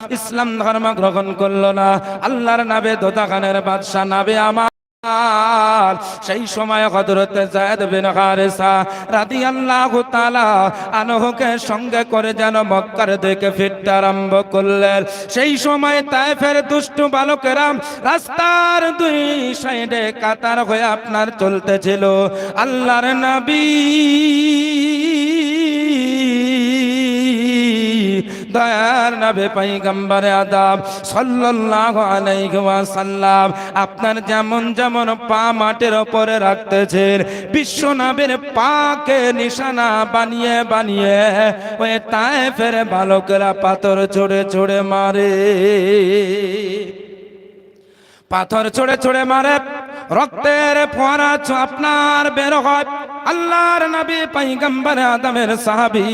ইসলাম ধর্ম গ্রহণ করল না। আল্লাহর নাবে দোতাখানের বাদশাহ নাবে আমার। সেই সময় হযরতে যায়েদ বিন হারেসা রাদিয়াল্লাহু তাআলা আনহুকে সঙ্গে করে যেন মক্কার দিকে ফিরতে আরম্ভ করলেন। সেই সময় তায়েফের দুষ্টু বালকেরা রাস্তার দুই সাইডে কাতার হয়ে আপনার চলতেছিল। আল্লাহর নবী দয়ার নবে পৈগম্বরে আদাব সাল্লাল্লাহু আলাইহি আপনার যেমন যেমন পা মাটির উপরে রাখতেছেন, বিশ্ব নবের পাকে নিশানা বানিয়ে বানিয়ে ওই তায়েফের বালকেরা পাথর ছড়ে ছড়ে মারে। পাথর ছড়ে ছড়ে মারে, রক্তের ফোয়ারা আপনার বের হয় আল্লাহর নবী পয়গম্বর আদমের সাহাবী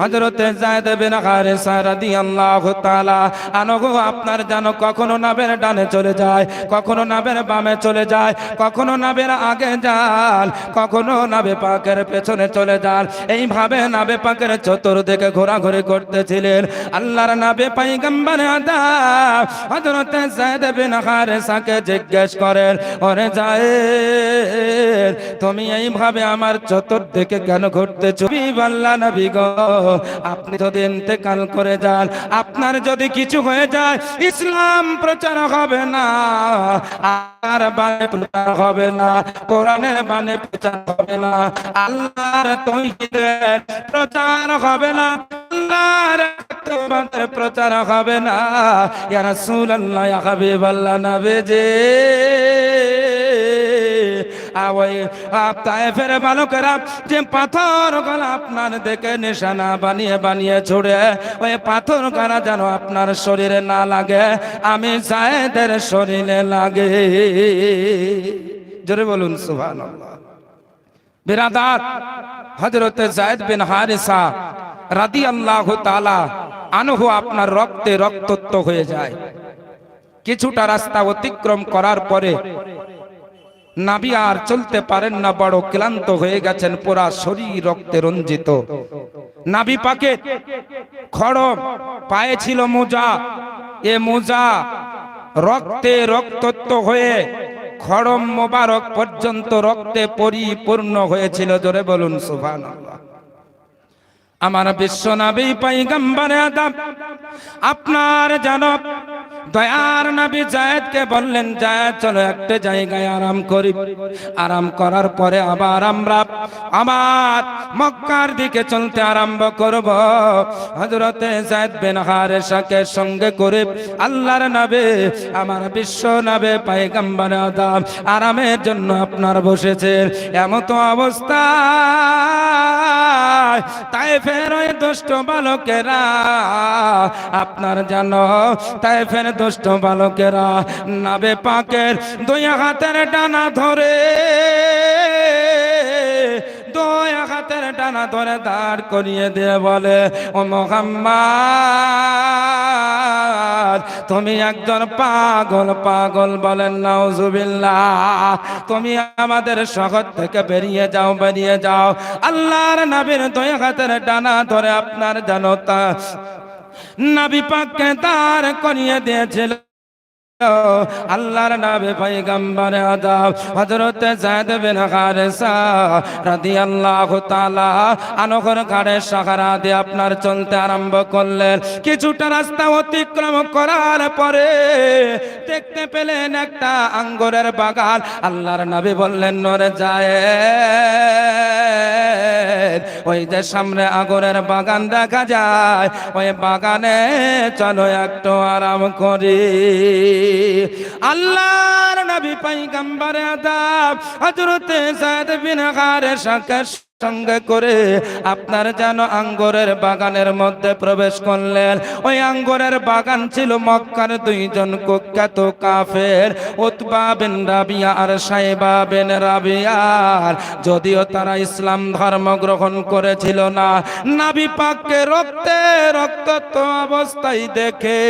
হযরতে যায়েদ বিন হারেসা রাদিয়াল্লাহু তাআলা আনগো আপনার জানো কখনো নাবের ডানে চলে যায়, কখনো নাবের বামে চলে যায়, কখনো নাবের আগে যান, কখনো নাবে পাকের পেছনে চলে যান। এইভাবে নাবে পাকের চতুর্দিকে ঘোরাঘুরি করতেছিলেন আল্লাহর নাবে পয়গম্বর আদম। হযরতে যায়েদ বিন হারেসাকে জিজ্ঞেস করেন, ওরে যায়েদ, তুমি এইভাবে আমার চতুর্দিকে কেন ঘুরতেছো আল্লাহ নবী গো, আপনি যদি ইন্তেকাল করে যান, আপনার যদি কিছু হয়ে যায়, ইসলাম প্রচার হবে না, আর বানে প্রচার হবে না, কোরআনের বানে প্রচার হবে না, আল্লাহর তৌহিদের প্রচার হবে না, আল্লাহর তোমাদের প্রচার হবে না। ইয়া রাসূলুল্লাহ, ইয়া হাবিবাল্লাহ নবী যে ওই তায়েফের বালকেরা যে পাথর গলা আপনার দেখে নিশানা বানিয়ে বানিয়ে ছুড়ে, ওই পাথর গানা যেন আপনার শরীরে না লাগে, আমি জায়েদের শরীরে লাগে। জোরে বলুন, সুবহানাল্লাহ। বিরাদার হজরতে জায়দ বিন হারিসা রাদি আল্লাহ তালা আনহু আপনার রক্তে রক্তত্ব হয়ে যায়। কিছুটা রাস্তা অতিক্রম করার পরে নাবি আর চলতে পারেন না, বড় ক্লান্ত হয়ে গেছেন, পুরা শরীর রক্তে রঞ্জিত। নাবি পাকে খড়ম পায়ে ছিল মোজা, এ মোজা রক্তে রক্তত্ব হয়ে খড়ম মোবারক পর্যন্ত রক্তে পরিপূর্ণ হয়েছিল, জোরে বলুন, সুবহানাল্লাহ। আমার বিশ্ব নবী পৈগম্বর আদম। আপনার জানব দয়ার নবী জায়েদকে বললেন, জায়েদ, চলো একটা জায়গায় আরাম করি। আরাম করার পরে আবার আমরা আমার মক্কার দিকে চলতে আরম্ভ করব। হযরতে জায়েদ বিন হারেসাকে সঙ্গে করে আল্লাহর নবী, আমার বিশ্ব নবী পয়গম্বর আদম আরামের জন্য আপনার বসেছেন এমত অবস্থা। তাই ফের ওই দুষ্ট বালকেরা, আপনার জানো তাই ফের দুষ্ট বালকেরা নাবে পাকের দুই হাতের ডানা ধরে, দুই হাতের ডানা ধরে দাঁড় করিয়ে দিয়ে বলে, ও মোহাম্মদ! তুমি একজন পাগল পাগল বলেন নাউজুবিল্লাহ। তুমি আমাদের শহর থেকে বেরিয়ে যাও বেরিয়ে যাও। আল্লাহর নবীর দুই হাতের ডানা ধরে আপনার জানতা। নবী পাককে দাঁড় করিয়ে দিয়েছিল আল্লাহর নামে পয়গম্বর আদম হযরত যায়েদ বিন হারেসা রাদিয়াল্লাহু তাআলা আনগর ঘাড়ে সাহারা দিয়ে আপনার চলতে আরম্ভ করলেন। কিছুটা রাস্তা অতিক্রম করার পরে দেখতে পেলেন একটা আঙ্গুরের বাগান। আল্লাহর নবী বললেন, নরে যায় ওই যে সামনে আগুনের বাগান দেখা যায়, ওই বাগানে চলো একটু আরাম করি। আল্লাহর নবী পয়গম্বর আদাব হযরতে সাদ বিন হারেসাকে সঙ্গে করে আপনার যেন আঙ্গুরের বাগানের মধ্যে প্রবেশ করলেন। ওই আঙ্গুরের বাগান ছিল মক্কার দুইজন কুখ্যাত কাফের, উতবা বিন রাবিয়া আর বিন রাবিয়ার যদিও তারা ইসলাম ধর্ম গ্রহণ করেছিল না, নাবি পাককে রক্তে, রক্তাক্ত অবস্থায় দেখে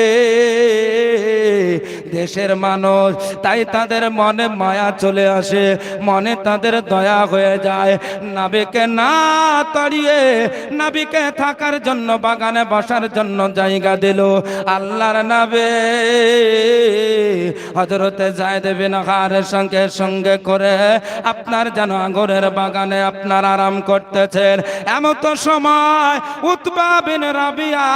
দেশের মানুষ, তাই তাদের মনে মায়া চলে আসে, মনে তাদের দয়া হয়ে যায়। নাবিকে না তাড়িয়ে নাবিকে থাকার জন্য, বাগানে বসার জন্য জায়গা দিল। আল্লাহর নাবে হজরতে যায় দেবেন হারের সঙ্গে সঙ্গে করে আপনার যেন আঙুরের বাগানে আপনার আরাম করতেছেন। এমন তো সময় উতবা বিন রাবিয়া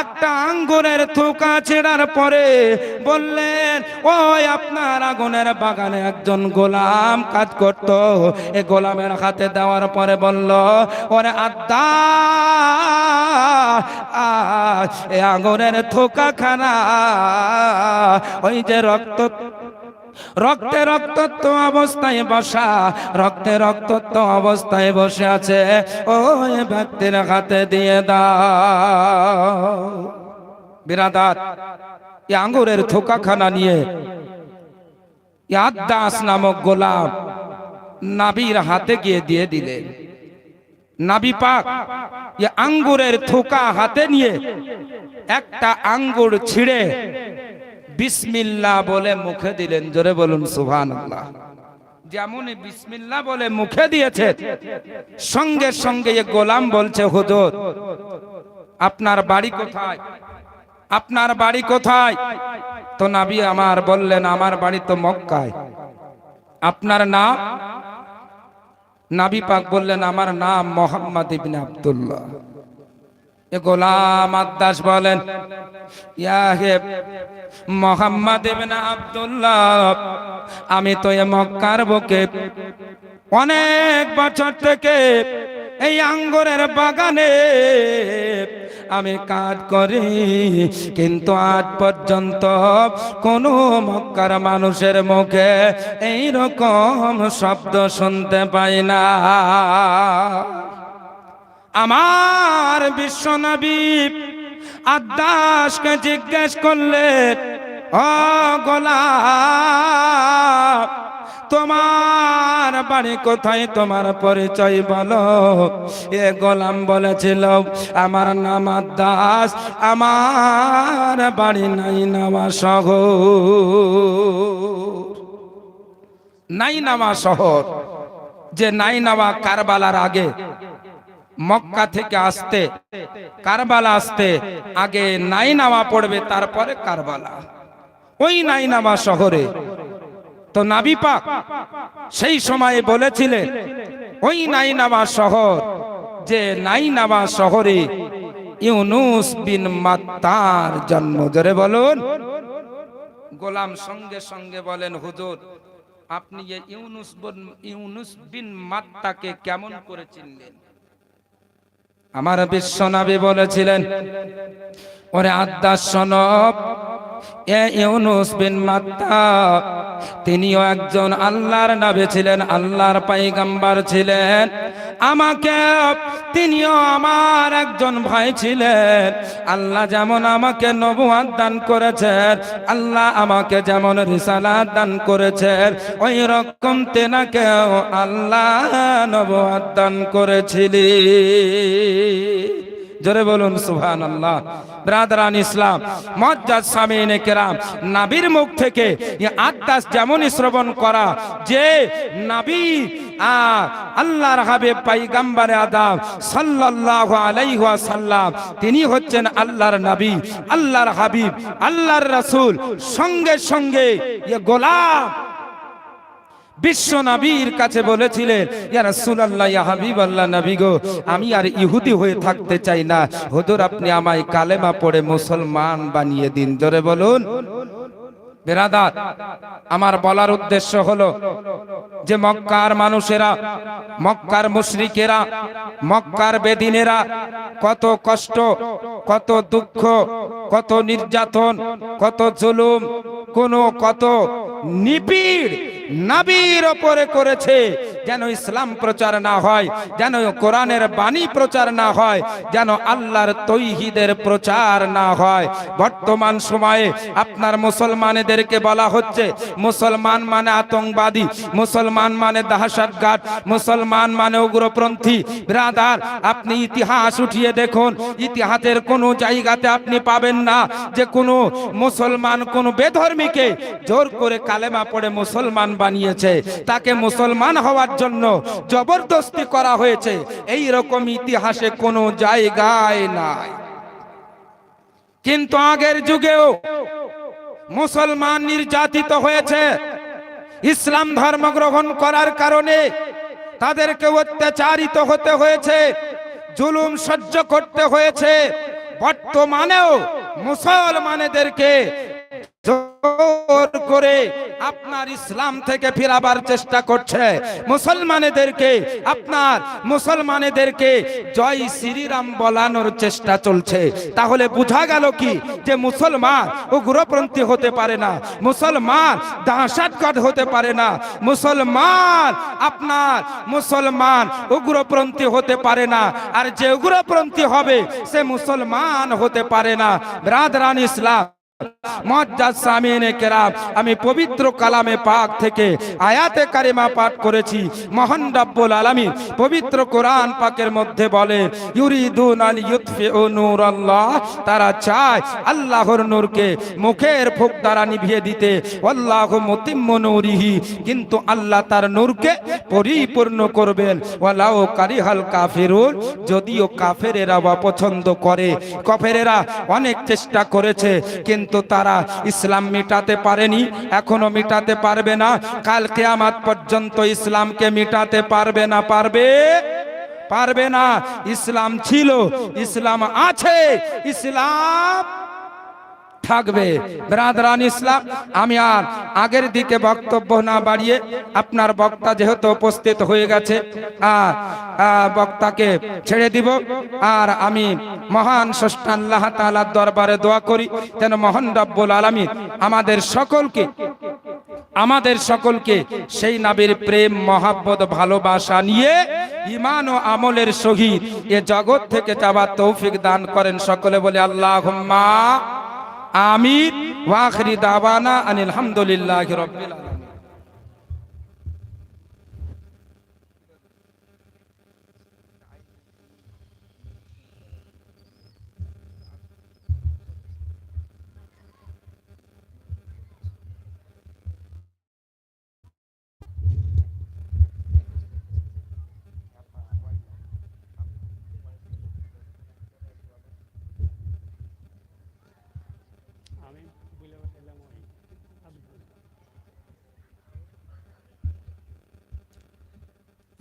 একটা আঙ্গুরের থোকা ছেড়ার পরে বললেন, ওই আপনার আগুনের বাগানে একজন গোলাম কাজ করত। এ গোলামের হাতে দেওয়ার পরে বলল, ওরে আদা এ আগুনের থোকা খানা ওই যে রক্ত, রক্তে রক্তত্ব অবস্থায় বসা, রক্তে রক্তত্ব অবস্থায় বসে আছে, ওই ব্যক্তির হাতে দিয়ে দাও। বিরাদার এই আঙ্গুরের থোকাখানা নিয়ে ইয়াদ্দাস নামক গোলাম নাবির হাতে গিয়ে দিয়ে দিলেন নাবি পাক আঙ্গুরের থোকা হাতে নিয়ে একটা আঙ্গুর ছিঁড়ে বিসমিল্লাহ বলে মুখে দিলেন। জোরে বলুন আল্লাহ যেমন বিসমিল্লাহ বলে মুখে দিয়েছে, সঙ্গে সঙ্গে গোলাম বলছে, হুজুর, আপনার বাড়ি কোথায়? আপনার বাড়ি কোথায়? তো নাবি আমার বললেন, আমার বাড়ি তো মক্কায়। আপনার নাম? নাবি পাক বললেন, আমার নাম মোহাম্মদ ইবিন আবদুল্লাহ। গোলাম আদাস বলেন, ইয়া হে মোহাম্মদ ইবনে আব্দুল্লাহ, আমি তো এ মক্কার বুকে অনেক বছর থেকে এই আঙ্গুরের বাগানে আমি কাজ করি, কিন্তু আজ পর্যন্ত কোনো মক্কার মানুষের মুখে এই রকম শব্দ শুনতে পাই না। আমার বিশ্বনবী আদাসকে জিজ্ঞেস করলে, ও গোলাপ তোমার বাড়ি কোথায়? তোমার পরিচয় বলো। এ গোলাম বলেছিল, আমার নাম দাস আমার বাড়ি নাই নামা শহর। নাই নামা শহর, যে নাই নামা কারবালার আগে, মক্কা থেকে আসতে, কারবালা আসতে, আগে নাই নামা পড়বে, তারপরে কারবালা। ওই নাই নামা শহরে তো নাবি পাক সেই সময়ে বলেছিলেন ওই নাইনামা শহর, যে নাইনামা শহরে ইউনুস বিন মাত্তার জন্ম। ধরে বলুন। গোলাম সঙ্গে সঙ্গে বলেন, হুজুর, আপনি ইউনুস ইউনুস বিন মাত্তাকে কেমন করে চিনলেন? আমার বিশ্বনবী বলেছিলেন, ওরে আদাস সনব, এ ইউনুস বিন মাত্তা তিনিও একজন আল্লাহর নবী ছিলেন, আল্লাহর পাইগাম্বার ছিলেন। আমাকে, তিনিও আমার একজন ভাই ছিলেন। আল্লাহ যেমন আমাকে নবুয়াত দান করেছেন, আল্লাহ আমাকে যেমন রিসালাত দান করেছেন, ওই রকম তেনাকেও আল্লাহ নবুয়াত দান করেছিলেন জোরে বলুন সুহান আল্লাহ ব্রাদারান ইসলাম মজ্জাদ সামিনে কেরাম, নাবির মুখ থেকে আত্মাস যেমনই শ্রবণ করা, যে নাবি আল্লাহর হাবিব আলাইহি তিনি হচ্ছেন আল্লাহর নবী, আল্লাহর হাবিব, আল্লাহর রাসূল, সঙ্গে সঙ্গে এ গোলাম বিশ্ব নবীর কাছে বলেছিলেন, ইয়া রাসূলুল্লাহ, ইয়া হাবিবাল্লাহ নবী গো, আমি আর ইহুদি হয়ে থাকতে চাই না। হুজুর, আপনি আমায় কালেমা পড়ে মুসলমান বানিয়ে দিন। জোরে বলুন। বেরাদার, আমার বলার উদ্দেশ্য হলো যে মক্কার মানুষেরা, মক্কার মুশরিকেরা, মক্কার বেদিনেরা, কত কষ্ট, কত দুঃখ, কত নির্যাতন, কত জুলুম, কোন কত নিবিড় নাবির ওপরে করেছে। যেন ইসলাম প্রচার না হয়, যেন কোরআনের বাণী প্রচার না হয়, যেন আল্লাহর তৈহিদের প্রচার না হয়। বর্তমান সময়ে আপনার মুসলমানেদেরকে বলা হচ্ছে, মুসলমান মানে আতঙ্কবাদী, মুসলমান মানে দাহসাতঘাট মুসলমান মানে উগ্রপন্থী। ব্রাদার, আপনি ইতিহাস উঠিয়ে দেখুন, ইতিহাসের কোনো জায়গাতে আপনি পাবেন না যে কোনো মুসলমান কোন বেধর্মীকে জোর করে কালেমা পড়ে মুসলমান বানিয়েছে। তাকে মুসলমান হওয়ার জন্য জবরদস্তি করা হয়েছে। এই রকম ইতিহাসে কোনো জায়গায় নাই। কিন্তু আগের যুগেও মুসলমান নির্যাতিত হয়েছে। ইসলাম ধর্ম গ্রহণ করার কারণে তাদেরকে অত্যাচারিত হতে হয়েছে, জুলুম সহ্য করতে হয়েছে। বর্তমানেও মুসলমানেদেরকে জোর করে আপনার ইসলাম থেকে ফিরাবার চেষ্টা করছে। মুসলমানেদেরকে, আপনার মুসলমানেদেরকে জয় শ্রীরাম বলানোর চেষ্টা চলছে। তাহলে বোঝা গেল কি যে মুসলমান উগ্রপন্থী হতে পারে না, মুসলমান দাহসাতগঢ় হতে পারে না, মুসলমান আপনার মুসলমান উগ্রপন্থী হতে পারে না। আর যে উগ্রপন্থী হবে, সে মুসলমান হতে পারে না। ব্রাদরান ইসলাম। আমি পবিত্র কালামে পাক থেকে আয়াতে কারিমা পাঠ করেছি। মহান পবিত্র কোরআন পাকের মধ্যে বলে তারা চায় আল্লাহর নূরকে মুখের ফুক দ্বারা নিভিয়ে দিতে। আল্লাহু মুতিম্মু কিন্তু আল্লাহ তার নূরকে পরিপূর্ণ করবেন। ওয়ালাউ কারিহাল কাফিরুন যদিও কাফেরেরা অপছন্দ করে। কাফেরেরা অনেক চেষ্টা করেছে, কিন্তু তারা ইসলাম মিটাতে পারেনি, এখনও মিটাতে পারবে না। কাল কেয়ামাত পর্যন্ত ইসলামকে মিটাতে পারবে না, পারবে? পারবে না। ইসলাম ছিল, ইসলাম আছে, ইসলাম থাকবে। ব্রাদরান ইসলাম, আমি আর আগের দিকে বক্তব্য না বাড়িয়ে আপনার বক্তা যেহেতু উপস্থিত হয়ে গেছে, আর বক্তাকে ছেড়ে দিব। আর আমি মহান স্রষ্টা আল্লাহ তাআলার দরবারে দোয়া করি, যেন মহান রব্বুল আলামিন আমাদের সকলকে আমাদের সকলকে সেই নাবির প্রেম, মহাব্বত, ভালোবাসা নিয়ে ইমান ও আমলের সহিত এ জগৎ থেকে যাবার তৌফিক দান করেন সকলে বলে আল্লাহ আমিন। ওয়াখরি দাওয়ানা আনিল হামদুলিল্লাহ রব্বিল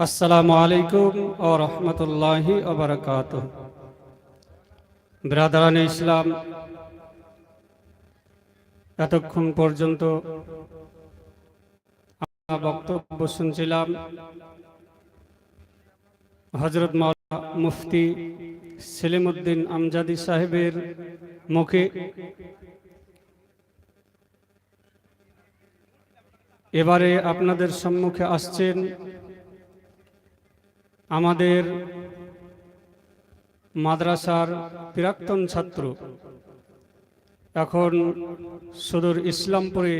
আসসালামু আলাইকুম ও রহমতুল্লাহি ওবরাকাত ব্রাদারান ইসলাম, এতক্ষণ পর্যন্ত আমরা বক্তব্য শুনছিলাম হজরত মাওলানা মুফতি সেলিমউদ্দিন আমজাদি সাহেবের মুখে। এবারে আপনাদের সম্মুখে আসছেন আমাদের মাদ্রাসার প্রাক্তন ছাত্র এখন সদর ইসলামপুরে